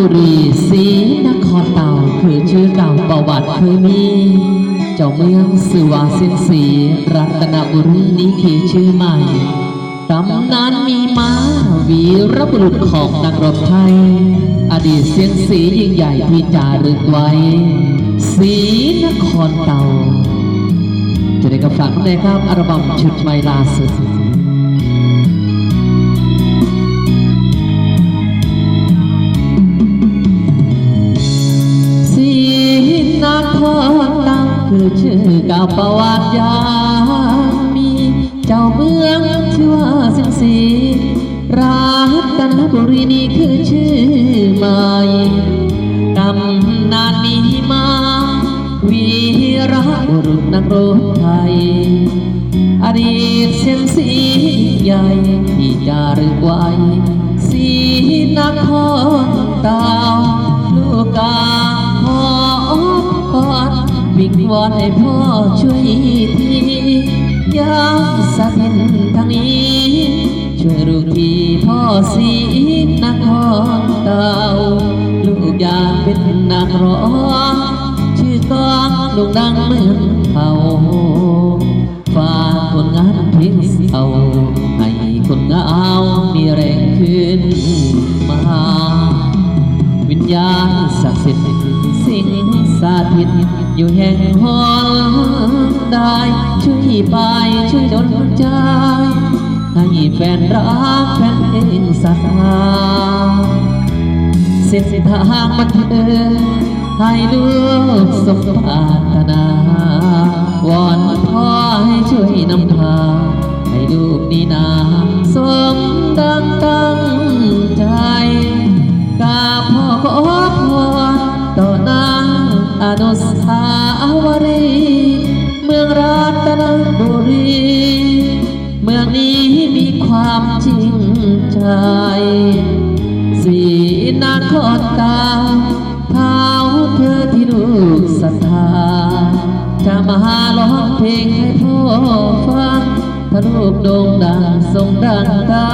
บุรีศรีนครเต่าคือชื่อเก่าประวัติเคยมีเจ้าเมืองสือว่าสียงสีรัตนบุรีนี้คือชื่อใหม่ตำนานมีมาวีรบุรุษของนักรบไทย อดีตเสียงสียิ่งใหญ่ที่จารึกไว้สีนครเตาจะได้กับฝากเลยครับอัลบั้มชุดใหม่ล่าสุด นี่คือชื่อใหม่ตำนานมีมาวีรบุรุษนักรบไทย อดีตเสียงสีใหญ่ที่จารึกไว้ สีนครตาลูกกาขอพรวิงวอนให้พ่อช่วยทียามสักดินทางนี้ สีนครเตาลูกอยากเป็นนักร้องชื่อกองลูกดังเหมือนเขาฝากผลงานเพลงเศร้าให้คนเหงามีแรงขึ้นมา วิญญาณศักดิ์สิทธิ์สิ่งสาธิตอยู่แห่งหอนได้ช่วยไปช่วยดลใจ ให้แฟนรักแฟนเองสักเส้นทางมันเดินให้ลูกสมปรารถนาวอนพ่อให้ช่วยนำพาให้ลูกนี้นาายสีนครตาเท้าเธอที่ลูกศรัทธาจะมาร้องเพลงให้พ่อฟังถ้าลูกโด่งดังทรงดังตา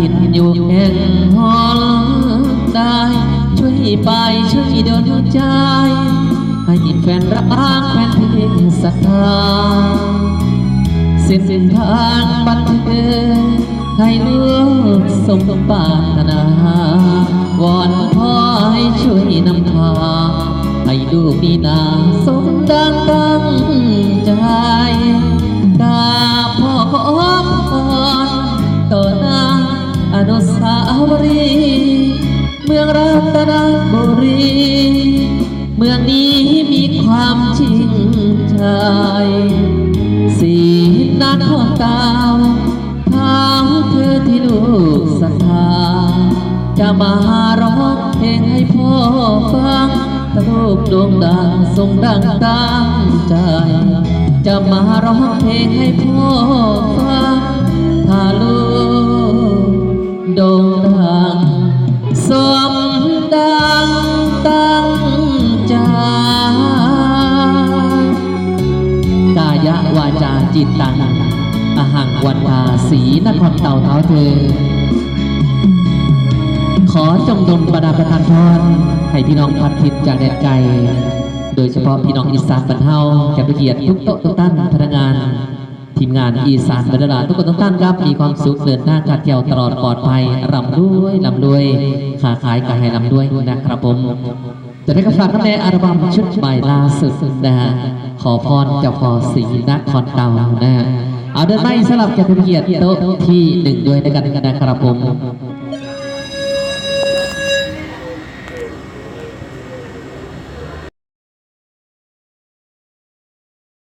ถิตอยู่แห่งหอนได้ ช่วยไปช่วยดลใจ ให้แฟนรักแฟนเพลงศรัทธาเส้นทางบันเทิงให้ลูกสมปรารถนาวอนพ่อให้ช่วยนำพาให้ลูกนี่นาสมดังตั้งใจกาบพ่อขอ ตนบุรี เมืองนี้มีความจริงใจสีนาครตาวทางเธอที่ลูกศรัทธา จะมาร้องเพลงให้พ่อฟังถ้าลูกโด่งดังทรงดังตั้งใจ จะมาร้องเพลงให้พ่อฟัง จิตตังอหังวันทาสีนครเต่าเท้าเธอ ขอจงดลประดาประทานพรให้พี่น้องพัดทิพจากแดนไกล โดยเฉพาะพี่น้องอีสานบรรเทาแขกเกียรติทุกโต๊ะทุกท่านพนักงาน ทีมงานอีสานบรรดาทุกคนทุกท่านครับมีความสุขเดินหน้าการเที่ยวตลอดปลอดภัยร่ำรวยร่ำรวยขาขายกายให้ร่ำรวยนะครับผม จะได้กระฝากกันในอัลบั้มชุดใหม่ล่าสุดนะฮะขอพรเจ้าพ่อศรีนครเตานะฮะเอาเดินไปสลับกับเกียรติโต๊ะที่หนึ่งด้วยด้วยกันนะครับผม